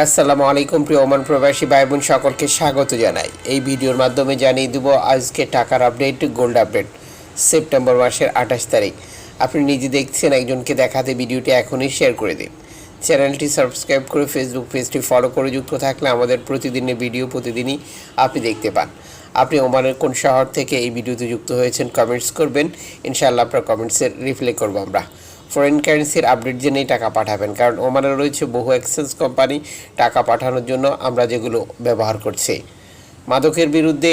আসসালামু আলাইকুম প্রিয় ওমান প্রবাসী ভাই বোন সকলকে স্বাগত জানাই। এই ভিডিওর মাধ্যমে জানিয়ে দেব আজকে টাকার আপডেট, গোল্ড আপডেট, সেপ্টেম্বর মাসের আঠাশ তারিখ। আপনি নিজে দেখছেন, একজনকে দেখাতে ভিডিওটি এখনই শেয়ার করে দিন। চ্যানেলটি সাবস্ক্রাইব করে ফেসবুক পেজটি ফলো করে যুক্ত থাকলে আমাদের প্রতিদিনের ভিডিও প্রতিদিনই আপনি দেখতে পান। আপনি ওমানের কোন শহর থেকে এই ভিডিওতে যুক্ত হয়েছেন, কমেন্টস করবেন। ইনশাআল্লাহ আপনার কমেন্টসের রিপ্লাই করব আমরা। ফরেন কারেন্সির আপডেট জেনেই টাকা পাঠাবেন। কারণ ওমানে রয়েছে বহু এক্সচেঞ্জ কোম্পানি টাকা পাঠানোর জন্য আমরা যেগুলো ব্যবহার করছি। মাদকের বিরুদ্ধে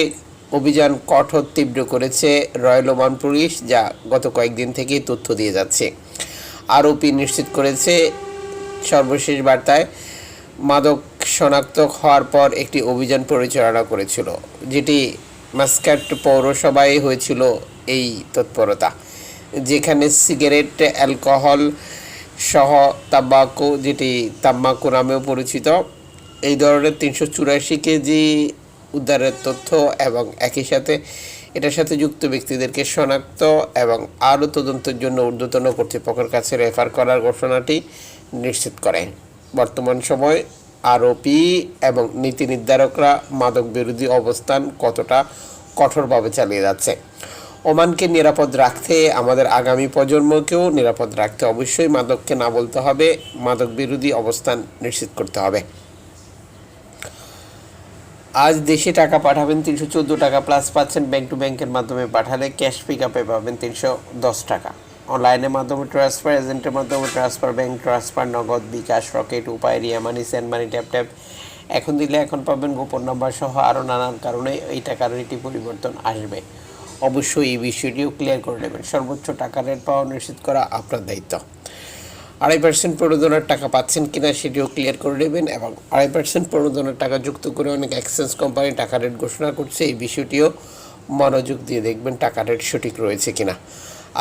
অভিযান কঠোর তীব্র করেছে রয়্যাল ওমান পুলিশ, যা গত কয়েকদিন থেকেই তথ্য দিয়ে যাচ্ছে। আরওপি নিশ্চিত করেছে, সর্বশেষ বার্তায় মাদক শনাক্ত হওয়ার পর একটি অভিযান পরিচালনা করেছিল, যেটি মাস্কাট পৌরসভায় হয়েছিল এই তৎপরতা। যেখানে সিগারেট, অ্যালকোহল সহ তাম্বাকু, যেটি তাম্বাকু নামেও পরিচিত, এই ধরনের তিনশো চুরাশি কেজি উদ্ধারের তথ্য এবং একই সাথে এটার সাথে যুক্ত ব্যক্তিদেরকে শনাক্ত এবং আরও তদন্তের জন্য ঊর্ধ্বতন কর্তৃপক্ষের কাছে রেফার করার ঘোষণাটি নিশ্চিত করে। বর্তমান সময় আরোপি এবং নীতি নির্ধারকরা মাদক বিরোধী অবস্থান কতটা কঠোরভাবে চালিয়ে যাচ্ছে। ওমানকে নিরাপদ রাখতে, আমাদের আগামী প্রজন্মকেও নিরাপদ রাখতে অবশ্যই মাদককে না বলতে হবে মাদক বিরোধী অবস্থান নিশ্চিত করতে হবে। আজ দেশে টাকা পাঠাবেন তিনশো চোদ্দ টাকা, প্লাস পাচ্ছেন ব্যাংক টু ব্যাংকের মাধ্যমে পাঠালে ক্যাশ পিক আপে পাবেন তিনশো দশ টাকা। অনলাইনের মাধ্যমে ট্রান্সফার এজেন্টের মাধ্যমে ট্রান্সফার ব্যাংক ট্রান্সফার নগদ, বিকাশ রকেট উপায় Riya money send money tap tap এখন দিলে এখন পাবেন গোপন নাম্বার সহ আরও নানান কারণে এই টাকার রেটটি পরিবর্তন আসবে। অবশ্যই এই বিষয়টিও ক্লিয়ার করে নেবেন। সর্বোচ্চ টাকা রেট পাওয়া নিশ্চিত করা আপনার দায়িত্ব। আড়াই পার্সেন্ট প্রণোদনার টাকা পাচ্ছেন কিনা সেটিও ক্লিয়ার করে নেবেন এবং আড়াই পার্সেন্ট প্রণোদনার টাকা যুক্ত করে অনেক এক্সচেঞ্জ কোম্পানি টাকা রেট ঘোষণা করছে। এই বিষয়টিও মনোযোগ দিয়ে দেখবেন টাকা রেট সঠিক রয়েছে কিনা।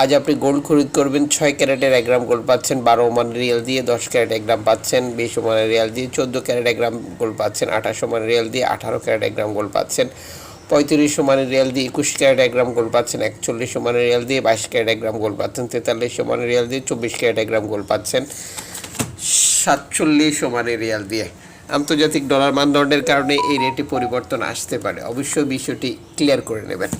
আজ আপনি গোল্ড খরিদ করবেন, ছয় ক্যারেটের এক গ্রাম গোল্ড পাচ্ছেন, বারো ওমান রিয়াল দিয়ে দশ ক্যারেট এক গ্রাম পাচ্ছেন, বিশ ওমান রিয়াল দিয়ে চোদ্দ ক্যারেট এক গ্রাম গোল্ড পাচ্ছেন, আঠাশ ওমান রিয়াল দিয়ে আঠারো ক্যারেট এক গ্রাম গোল্ড পাচ্ছেন। পঁয়ত্রিশ মানের রিয়াল দিয়ে একুশ ক্যারেট এক গ্রাম গোল পাচ্ছেন, একচল্লিশ মানের রিয়াল দিয়ে বাইশ ক্যারেট এক গ্রাম গোল পাচ্ছেন, তেতাল্লিশ মানের রিয়াল দিয়ে চব্বিশ ক্যারেট এক গ্রাম গোল পাচ্ছেন, সাতচল্লিশ সমানের রিয়াল দিয়ে। আন্তর্জাতিক ডলার মানদণ্ডের কারণে এই রেটে পরিবর্তন আসতে পারে। অবশ্যই বিষয়টি ক্লিয়ার করে নেবেন।